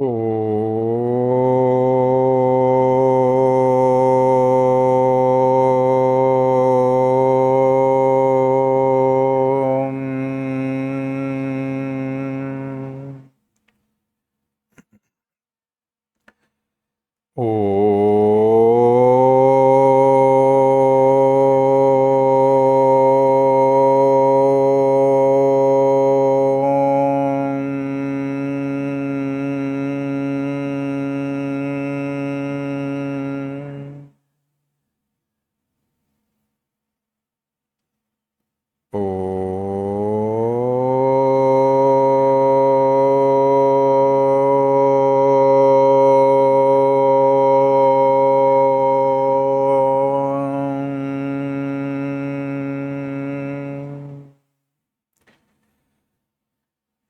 श्री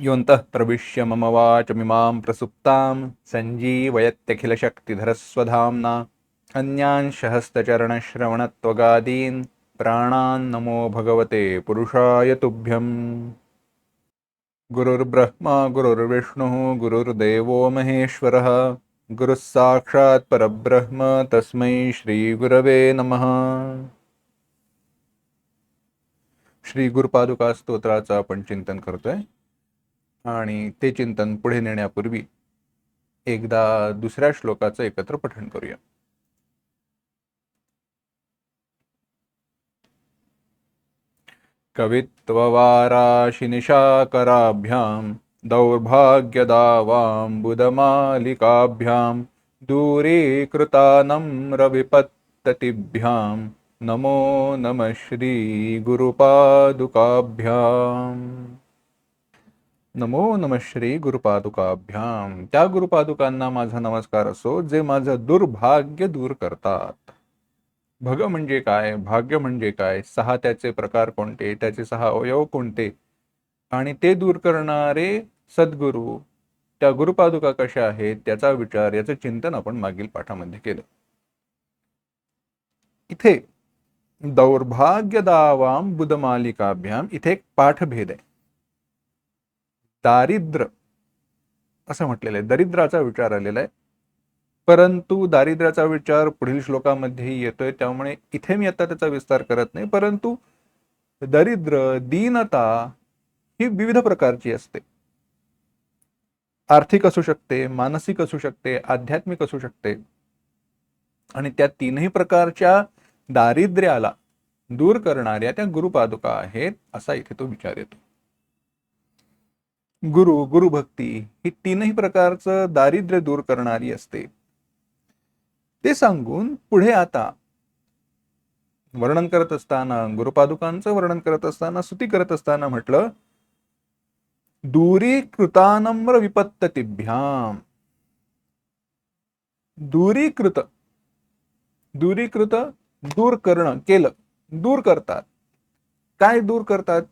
योऽन्तः प्रविश्य मम वाचमिमां प्रसुप्तां सञ्जीवयत्यखिलशक्तिधरस्वधाम्ना। अन्यांश हस्तचरणश्रवणत्वगादीन् प्राणान् नमो भगवते पुरुषाय तुभ्यम्। गुरुर्ब्रह्मा गुरुर्विष्णुः गुरुर्देवो महेश्वरः। गुरुः साक्षात् परब्रह्म तस्मै श्रीगुरवे नमः। श्री गुरुपादुका स्तोत्राचं आपण चिंतन करतोय। आणि ते चिंतन पुढे नेण्यापूर्वी एकदा दुसऱ्या श्लोकाचं एकत्र पठण करूया. कवित्ववाराशिनिशाकराभ्यां दौर्भाग्यदावाम्बुदमालिकाभ्यां दूरीकृतानम्रविपत्ततिभ्यां नमो नमः श्रीगुरुपादुकाभ्याम्। नमो नम श्री गुरुपादुकाभ्याम त्या गुरुपादुकांना माझा नमस्कार असो जे माझं दुर्भाग्य दूर करतात. भग म्हणजे काय? भाग्य म्हणजे काय? सहा त्याचे प्रकार कोणते? त्याचे सहा अवयव कोणते? आणि ते दूर करणारे सद्गुरू त्या गुरुपादुका कशा आहेत? त्याचा विचार याचं चिंतन आपण मागील पाठामध्ये केलं. इथे दौर्भाग्य दावाम बुधमालिकाभ्याम इथे एक पाठभेद आहे. दारिद्र असं म्हटलेलं आहे दरिद्राचा विचार आलेला आहे परंतु दारिद्र्याचा विचार पुढील श्लोकामध्ये येतोय. त्यामुळे इथे मी आता त्याचा विस्तार करत नाही. परंतु दरिद्र दीनता ही विविध प्रकारची असते. आर्थिक असू शकते मानसिक असू शकते आध्यात्मिक असू शकते. आणि त्या तीनही प्रकारच्या दारिद्र्याला दूर करणाऱ्या त्या गुरुपादुका आहेत असा इथे तो विचार येतो. गुरु गुरुभक्ती ही तीनही प्रकारचं दारिद्र्य दूर करणारी असते. ते सांगून पुढे आता वर्णन करत असताना गुरुपादुकांचं वर्णन करत असताना स्तुती करत असताना म्हटलं दूरीकृतानम्र विपत्ततिभ्याम दूरीकृत दूरीकृत दूर करणं केलं दूर करतात. काय दूर करतात?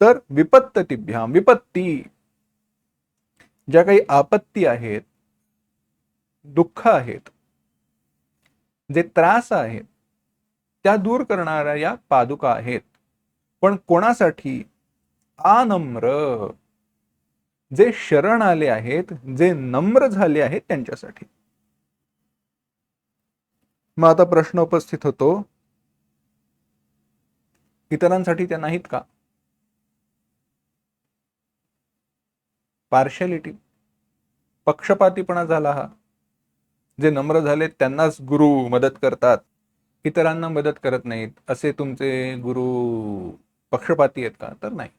तर विपत्ततिभ्याम विपत्ती. ज्या काही आपत्ती आहेत दुःख आहेत जे त्रास आहेत त्या दूर करणाऱ्या या पादुका आहेत. पण कोणासाठी? आनम्र. जे शरण आले आहेत जे नम्र झाले आहेत त्यांच्यासाठी. मग आता प्रश्न उपस्थित होतो. इतरांसाठी त्या नाहीत का? पार्शॅलिटी पक्षपातीपणा झाला हा. जे नम्र झाले त्यांनाच गुरु मदत करतात. इतरांना मदत करत नाहीत. असे तुमचे गुरु पक्षपाती आहेत का? तर नाही.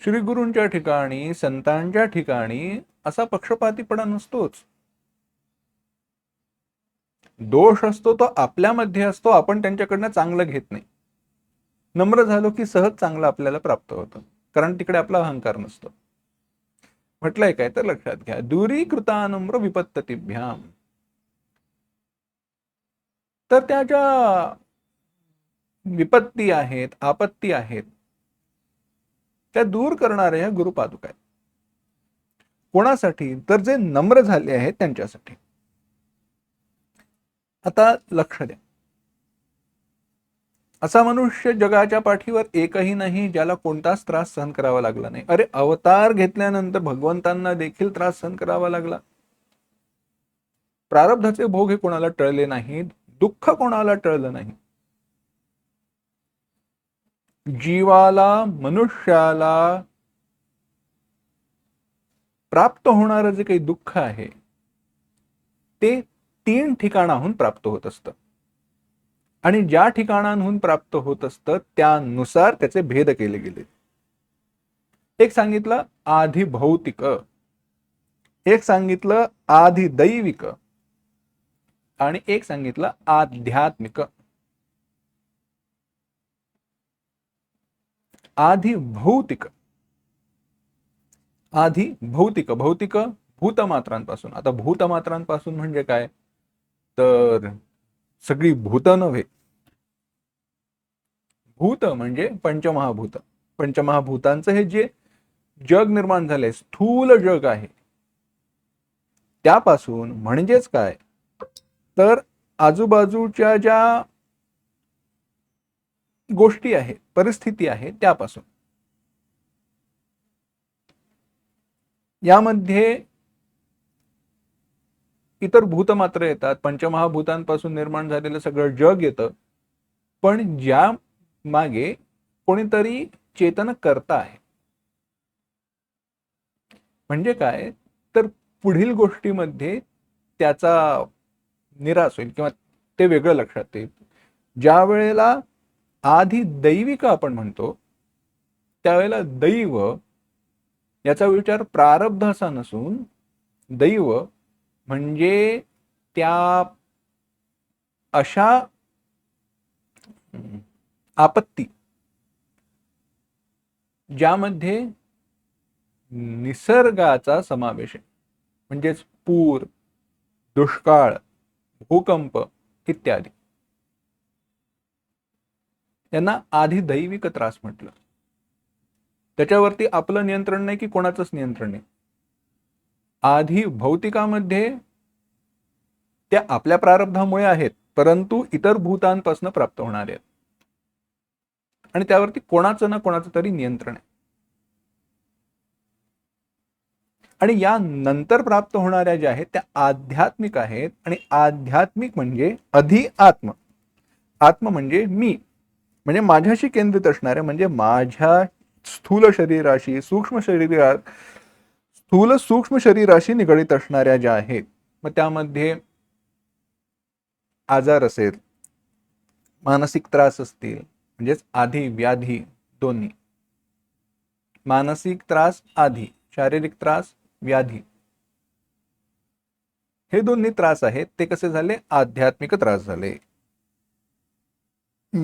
श्री गुरूंच्या ठिकाणी संतांच्या ठिकाणी असा पक्षपातीपणा नसतोच. दोष असतो तो आपल्यामध्ये असतो. आपण त्यांच्याकडनं चांगलं घेत नाही. नम्र झालो की सहज चांगलं आपल्याला प्राप्त होतं. कारण तिकडे आपला अहंकार नसतो. म्हटलंय काय तर लक्षात घ्या. दूरीकृतानम्र विपत्ततीभ्याम. तर त्या ज्या विपत्ती आहेत आपत्ती आहेत त्या दूर करणाऱ्या ह्या गुरुपादुका आहेत. कोणासाठी? तर जे नम्र झाले आहेत त्यांच्यासाठी. आता लक्ष द्या. असा मनुष्य जगाच्या पाठीवर एकही नाही ज्याला कोणताच त्रास सहन करावा लागला नाही. अरे अवतार घेतल्यानंतर भगवंतांना देखील त्रास सहन करावा लागला. प्रारब्धाचे भोग हे कोणाला टळले नाहीत दुःख कोणाला टळलं नाही. जीवाला मनुष्याला प्राप्त होणारं जे काही दुःख आहे ते तीन ठिकाणाहून प्राप्त होत असतं. आणि ज्या ठिकाणांहून प्राप्त होत असतं त्यानुसार त्याचे भेद केले गेले. एक सांगितलं आधी भौतिक. एक सांगितलं आधी दैविक. आणि एक सांगितलं आध्यात्मिक. आधी भौतिक. आधी भौतिक. भौतिक भूतमात्रांपासून. आता भूतमात्रांपासून म्हणजे काय? तर सगळी भूत नव्हे. भूत म्हणजे पंचमहाभूत. पंचमहाभूतांचं हे जे जग निर्माण झालंय स्थूल जग आहे. त्यापासून म्हणजेच काय? तर आजूबाजूच्या ज्या गोष्टी आहेत परिस्थिती आहे त्यापासून. यामध्ये इतर भूत मात्र येतात पंचमहाभूतांपासून निर्माण झालेलं सगळं जग येतं. पण ज्या मागे कोणीतरी चेतन करता आहे. म्हणजे काय? तर पुढील गोष्टीमध्ये त्याचा निराश होईल किंवा ते वेगळं लक्षात येईल. ज्या वेळेला आधी दैविक आपण म्हणतो त्यावेळेला दैव याचा विचार प्रारब्ध असा नसून दैव म्हणजे त्या अशा आपत्ती ज्यामध्ये निसर्गाचा समावेश आहे. म्हणजेच पूर दुष्काळ भूकंप इत्यादी. यांना आधी दैविक त्रास म्हटलं. त्याच्यावरती आपलं नियंत्रण नाही की कोणाचंच नियंत्रण नाही. आधी भौतिकामध्ये त्या आपल्या प्रारब्धामुळे आहेत परंतु इतर भूतांपासून प्राप्त होणारे आहेत. आणि त्यावरती कोणाचं ना कोणाचं तरी नियंत्रण आहे. आणि या नंतर प्राप्त होणाऱ्या ज्या आहेत त्या आध्यात्मिक आहेत. आणि आध्यात्मिक म्हणजे अधि आत्म. आत्म म्हणजे मी. म्हणजे माझ्याशी केंद्रित असणाऱ्या म्हणजे माझ्या स्थूल शरीराशी सूक्ष्म शरीरा स्थूल सूक्ष्म शरीराशी निगडीत असणाऱ्या ज्या आहेत मग त्यामध्ये आजार असेल मानसिक त्रास असतील म्हणजेच आधी व्याधी दोन्ही. मानसिक त्रास आधी. शारीरिक त्रास व्याधी. हे दोन्ही त्रास आहेत ते कसे झाले? आध्यात्मिक त्रास झाले.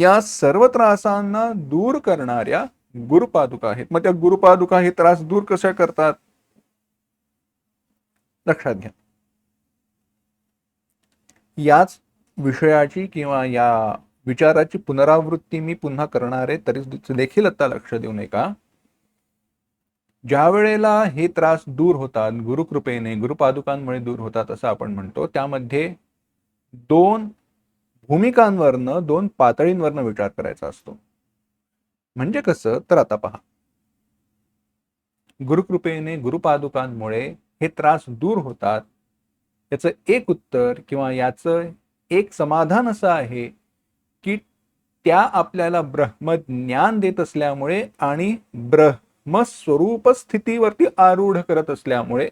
या सर्व त्रासांना दूर करणाऱ्या गुरुपादुका आहेत. मग त्या गुरुपादुका हे त्रास दूर कशा करतात? लक्षात घ्या. याच विषयाची किंवा या विचाराची पुनरावृत्ती मी पुन्हा करणार आहे तरी देखील आता लक्ष देऊ नये का ज्या वेळेला हे त्रास दूर होतात गुरुकृपेने गुरुपादुकांमुळे दूर होतात असं आपण म्हणतो त्यामध्ये दोन भूमिकांवरनं दोन पातळींवरनं विचार करायचा असतो. म्हणजे कसं? तर आता पहा. गुरुकृपेने गुरुपादुकांमुळे हे त्रास दूर होतात. याचं एक उत्तर किंवा याचं एक समाधान असं आहे की त्या आपल्याला ब्रह्मज्ञान देत असल्यामुळे आणि ब्रह्मस्वरूप स्थितीवरती आरूढ करत असल्यामुळे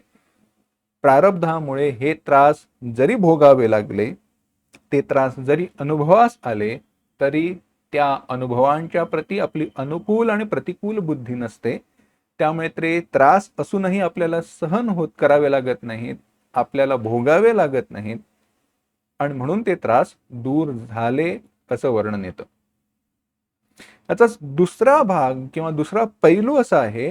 प्रारब्धामुळे हे त्रास जरी भोगावे लागले ते त्रास जरी अनुभवास आले तरी त्या अनुभवांच्या प्रती आपली अनुकूल आणि प्रतिकूल बुद्धी नसते. त्यामुळे ते त्रास असूनही आपल्याला सहन होत करावे लागत नाहीत आपल्याला भोगावे लागत नाहीत आणि म्हणून ते त्रास दूर झाले असं वर्णन येतं. याचा दुसरा भाग किंवा दुसरा पैलू असा आहे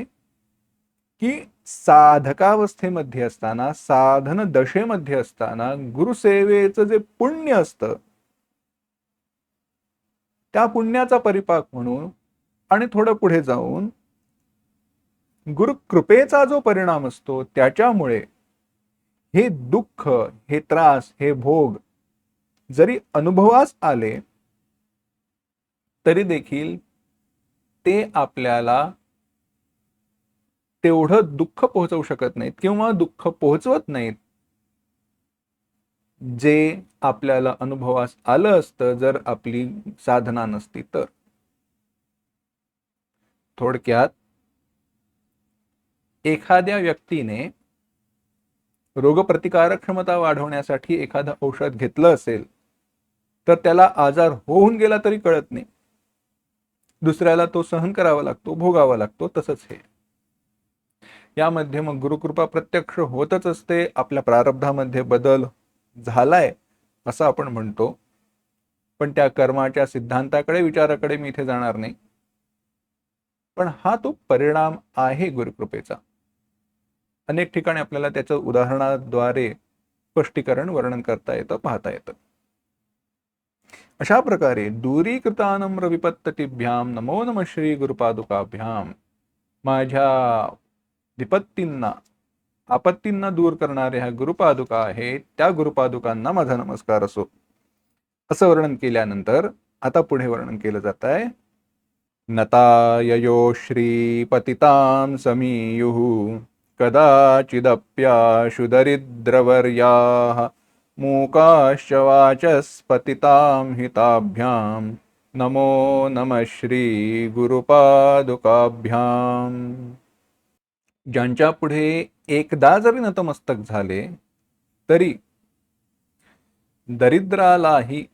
की साधकावस्थेमध्ये असताना साधन दशेमध्ये असताना गुरुसेवेचं जे पुण्य असतं त्या पुण्याचा परिपाक म्हणून आणि थोडं पुढे जाऊन गुरुकृपेचा जो परिणाम असतो त्याच्यामुळे हे दुःख हे त्रास हे भोग जरी अनुभवास आले तरी देखील ते आपल्याला तेवढं दुःख पोहोचवू शकत नाहीत किंवा दुःख पोहोचवत नाहीत जे आपल्याला अनुभवास आलं असतं जर आपली साधना नसती तर. थोडक्यात एखाद्या व्यक्तीने रोगप्रतिकारक क्षमता वाढवण्यासाठी एखादं औषध घेतलं असेल तर त्याला आजार होऊन गेला तरी कळत नाही. दुसऱ्याला तो सहन करावा लागतो भोगावा लागतो तसंच हे. यामध्ये मग गुरुकृपा प्रत्यक्ष होतच असते आपल्या प्रारब्धामध्ये बदल झालाय असं आपण म्हणतो. पण त्या कर्माच्या सिद्धांताकडे विचाराकडे मी इथे जाणार नाही. पण हा तो परिणाम आहे गुरुकृपेचा. अनेक ठिकाणी आपल्याला त्याचं उदाहरणाद्वारे स्पष्टीकरण वर्णन करता येतं पाहता येतं. अशा प्रकारे दूरीकृतानम्र विपत्ततीभ्याम नमो नम श्री गुरुपादुकाभ्याम माझ्या विपत्तींना आपत्तींना दूर करणाऱ्या ह्या गुरुपादुका आहेत त्या गुरुपादुकांना माझा नमस्कार असो. असं वर्णन केल्यानंतर आता पुढे वर्णन केलं जात आहे नताययो श्रीपतितां समीयुः कदाचिदप्याशुदरिद्रवर्याः मूकाश्च वाचस्पतितां हिताभ्यां। नमो नमः श्रीगुरुपादुकाभ्याम्। ज्यांच्या पुढे एकदा जरी नतमस्तक झाले तरी दरिद्रालाही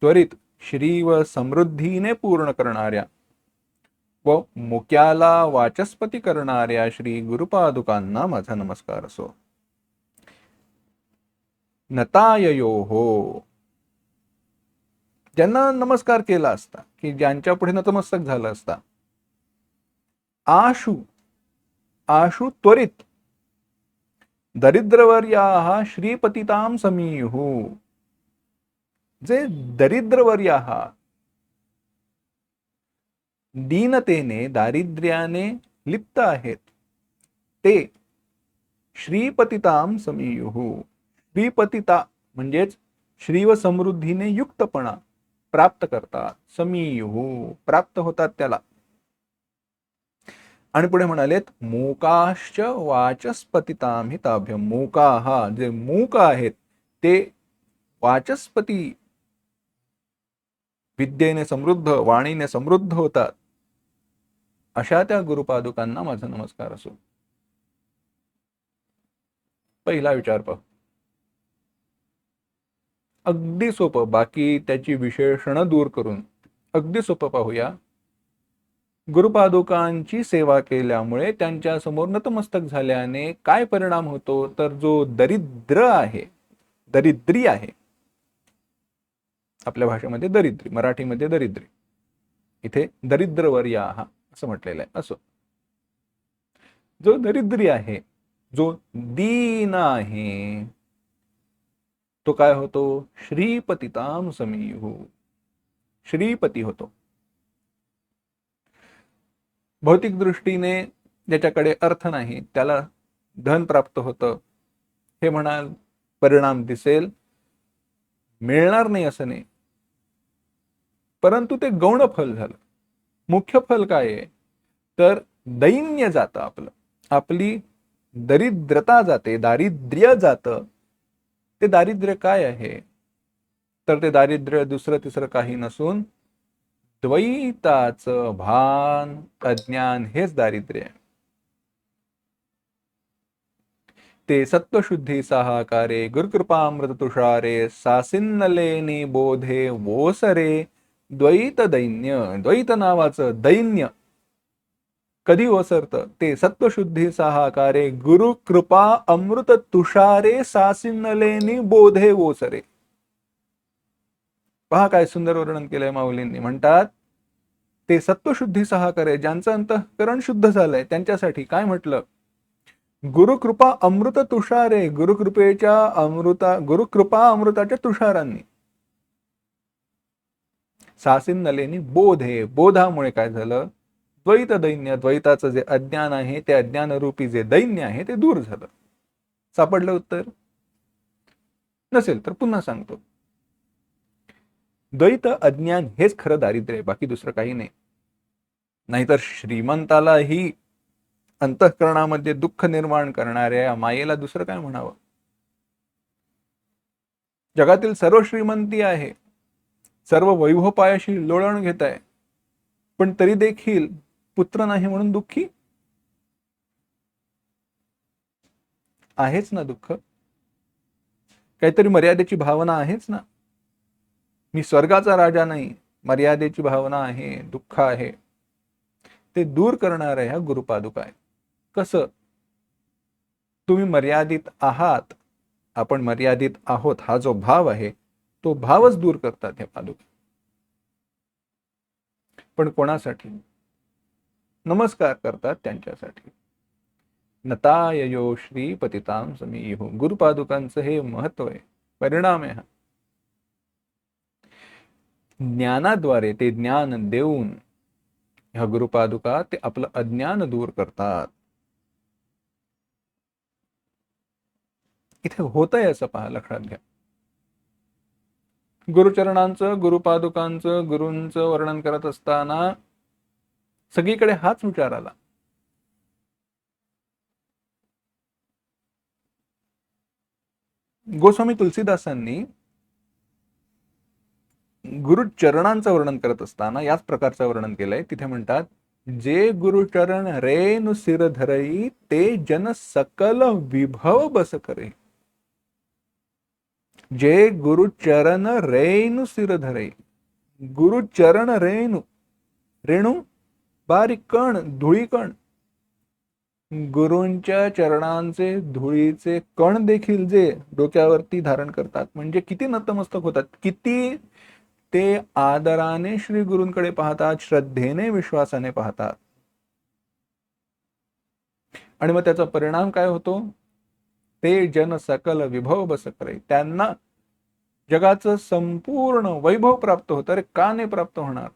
त्वरित श्री व समृद्धीने पूर्ण करणाऱ्या व मुक्याला वाचस्पती करणाऱ्या श्री गुरुपादुकांना माझा नमस्कार असो. नताययो हो. ज्यांना नमस्कार केला असता की ज्यांच्या पुढे नतमस्तक झालं असता आशु आशु त्वरित दरिद्रवर्या श्रीपतिताम समीहु. जे दरिद्रवर्या दीनतेने दारिद्र्याने लिप्त आहेत. ते श्रीपतिताम समीयुहू श्रीपतिता म्हणजेच श्री व समृद्धीने युक्तपणा प्राप्त करतात. समीयुहू प्राप्त होतात त्याला. आणि पुढे म्हणालेत मूकाश्च वाचस्पतिताम हिताभ्य. मूका हा जे मूक आहेत ते वाचस्पती विद्येने समृद्ध वाणीने समृद्ध होतात. अशा त्या गुरुपादुकांना माझा नमस्कार असो. पहिला विचार पाहू. अगदी सोपं बाकी त्याची विशेषणं दूर करून अगदी सोपं पाहूया. गुरुपादुकांची सेवा केल्यामुळे त्यांच्यासमोर नतमस्तक झाल्याने काय परिणाम होतो? तर जो दरिद्र आहे दरिद्री आहे. आपल्या भाषेमध्ये दरिद्री मराठीमध्ये दरिद्री. इथे दरिद्रवर्या. हा असं म्हटलेलं आहे. असो. जो दरिद्री आहे जो दीन आहे तो काय होतो? श्रीपतिताम समीहू श्रीपती होतो. भौतिक दृष्टीने ज्याच्याकडे अर्थ नाही त्याला धन प्राप्त होतं. हे म्हणाल परिणाम दिसेल. मिळणार नाही असं नाही. परंतु ते गौण फल झालं. मुख्य फल काय आहे? तर दैन्य जातं आपलं. आपली दरिद्रता जाते दारिद्र्य जातं. ते दारिद्र्य काय आहे? तर ते दारिद्र्य दुसरं तिसरं काही नसून द्वैताचं भान अज्ञान हेच दारिद्र्य आहे. ते सत्वशुद्धी सहाकारे गुरुकृपामृत तुषारे सासिन्नलेनी बोधे वोसरे द्वैत दैन्य द्वैत नावाचं दैन्य. कधी ओसरतं? ते सत्वशुद्धी सहाकारे गुरु कृपा अमृत तुषारे सासिन्नलेनी बोधे ओसरे. पहा काय सुंदर वर्णन केलंय माऊलींनी. म्हणतात ते सत्वशुद्धी सहाकारे ज्यांचं अंतःकरण शुद्ध झालंय त्यांच्यासाठी काय म्हटलं? गुरुकृपा अमृत तुषारे गुरुकृपेच्या अमृता गुरुकृपा अमृताच्या तुषारांनी. सासिन्नलेनी नलेनी हे बोधामुळे काय झालं? द्वैत दैन्य द्वैताचं जे अज्ञान आहे ते अज्ञानरूपी जे दैन्य आहे ते दूर झालं. सापडलं उत्तर? नसेल तर पुन्हा सांगतो. द्वैत अज्ञान हेच खरं दारिद्र्य आहे बाकी दुसरं काही नाही. नाहीतर श्रीमंतालाही अंतःकरणामध्ये दुःख निर्माण करणाऱ्या मायेला दुसरं काय म्हणावं? जगातील सर्व श्रीमंती आहे. सर्व वैभव पायाशी लोळण घेत आहे पण तरी देखील पुत्र नाही म्हणून दुःखी? आहेच ना दुःख? काहीतरी मर्यादेची भावना आहेच ना? मी स्वर्गाचा राजा नाही मर्यादेची भावना आहे दुःख आहे. ते दूर करणार ह्या गुरुपादुका आहे कसं? तुम्ही मर्यादित आहात. आपण मर्यादित आहोत. हा जो भाव आहे तो भावच दूर करतात हे पादुका. पण कोणासाठी? नमस्कार करतात त्यांच्यासाठी. नताययो श्री पतिताम समीहो गुरुपादुकांचं हे महत्त्व आहे. परिणाम आहे हा. ज्ञानाद्वारे ते ज्ञान देऊन ह्या गुरुपादुका ते आपलं अज्ञान दूर करतात. इथे होतंय असं पहा लक्षात घ्या. गुरुचरणांचं गुरुपादुकांचं गुरूंचं वर्णन करत असताना सगळीकडे हाच विचार आला. गोस्वामी तुलसीदासांनी गुरुचरणांचं वर्णन करत असताना याच प्रकारचं वर्णन केलंय. तिथे म्हणतात जे गुरुचरण रेनु सिर धरई ते जन सकल विभव बस करे जे गुरुचरण रेणु सिर गुरु गुरुचरण रेणू रेणू बारीक कण धुळी कण गुरूंच्या चरणांचे धुळीचे कण देखील जे डोक्यावरती धारण करतात म्हणजे किती नतमस्तक होतात किती ते आदराने श्री गुरूंकडे पाहतात श्रद्धेने विश्वासाने पाहतात. आणि मग त्याचा परिणाम काय होतो? ते जन सकल विभव बस करे त्यांना जगाचं संपूर्ण वैभव प्राप्त होतं. अरे का नाही प्राप्त होणार?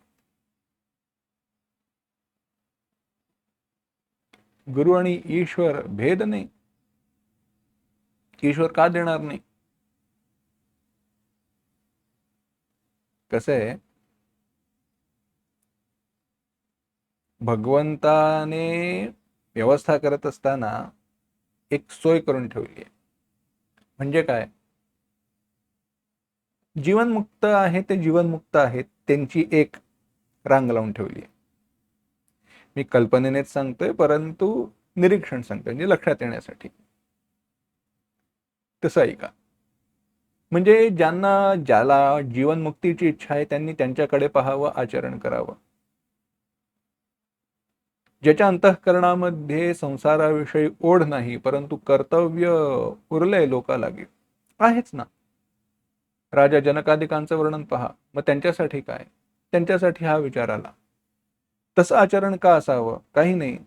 गुरु आणि ईश्वर भेद नाही. ईश्वर का देणार नाही? कसं आहे? भगवंताने व्यवस्था करत असताना एक सोय करून ठेवली आहे. म्हणजे काय? जीवनमुक्त आहे ते जीवनमुक्त आहेत त्यांची एक रांग लावून ठेवली आहे. मी कल्पनेनेच सांगतोय परंतु निरीक्षण सांगतोय म्हणजे लक्षात येण्यासाठी. तसं ऐका म्हणजे ज्यांना ज्याला जीवनमुक्तीची इच्छा आहे त्यांनी त्यांच्याकडे पाहावं आचरण करावं. ज्याच्या अंतःकरणामध्ये संसाराविषयी ओढ नाही परंतु कर्तव्य उरलंय लोकालागी आहेच ना. राजा जनकाधिकांचं वर्णन पहा. मग त्यांच्यासाठी काय? त्यांच्यासाठी हा विचार आला. तसं आचरण का असावं? काही नाही.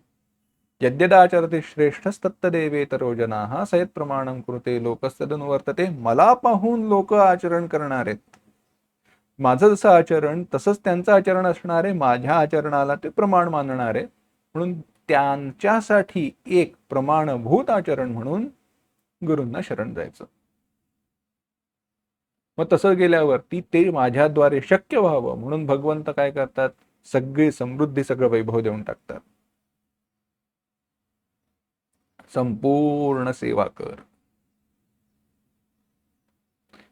यद्यदाचरते श्रेष्ठस्तत्तदेवे तरोजना सयत प्रमाणं कृते लोकस्तदन वर्तते. मला पाहून लोक आचरण करणार आहेत माझं जसं आचरण तसंच त्यांचं आचरण असणारे माझ्या आचरणाला ते प्रमाण मानणार. आहे म्हणून त्यांच्यासाठी एक प्रमाणभूत आचरण म्हणून गुरूंना शरण जायचं. मग तसं गेल्यावरती ते माझ्याद्वारे शक्य व्हावं म्हणून भगवंत काय करतात? सगळी समृद्धी सगळं वैभव देऊन टाकतात. संपूर्ण सेवा कर.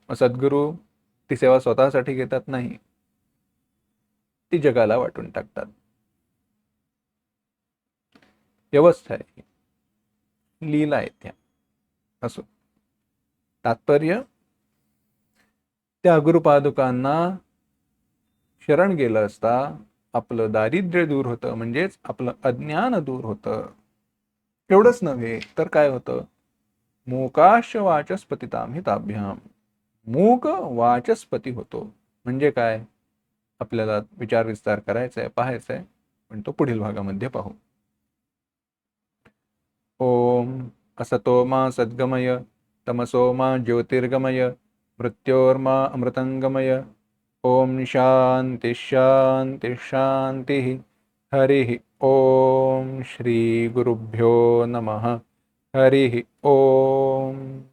मग सद्गुरू ती सेवा स्वतःसाठी घेतात नाही. ती जगाला वाटून टाकतात. व्यवस्था आहे. लीला आहे त्या. असो. तात्पर्य? त्या गुरुपादुकांना शरण गेलं असता आपलं दारिद्र्य दूर होतं म्हणजेच आपलं अज्ञान दूर होतं. एवढंच नव्हे तर काय होतं? मोकाश वाचस्पतिताम हिताभ्याम मूक वाचस्पती होतो. म्हणजे काय? आपल्याला विचार विस्तार करायचा आहे पाहायचा आहे. पण तो पुढील भागामध्ये पाहू. ओम असतो मा सद्गमय तमसो मा ज्योतिर्गमय मृत्योर्मा अमृतंगमय। ओम शांती हरिः ॐ श्रीगुरुभ्यो नमः। हरिः ॐ।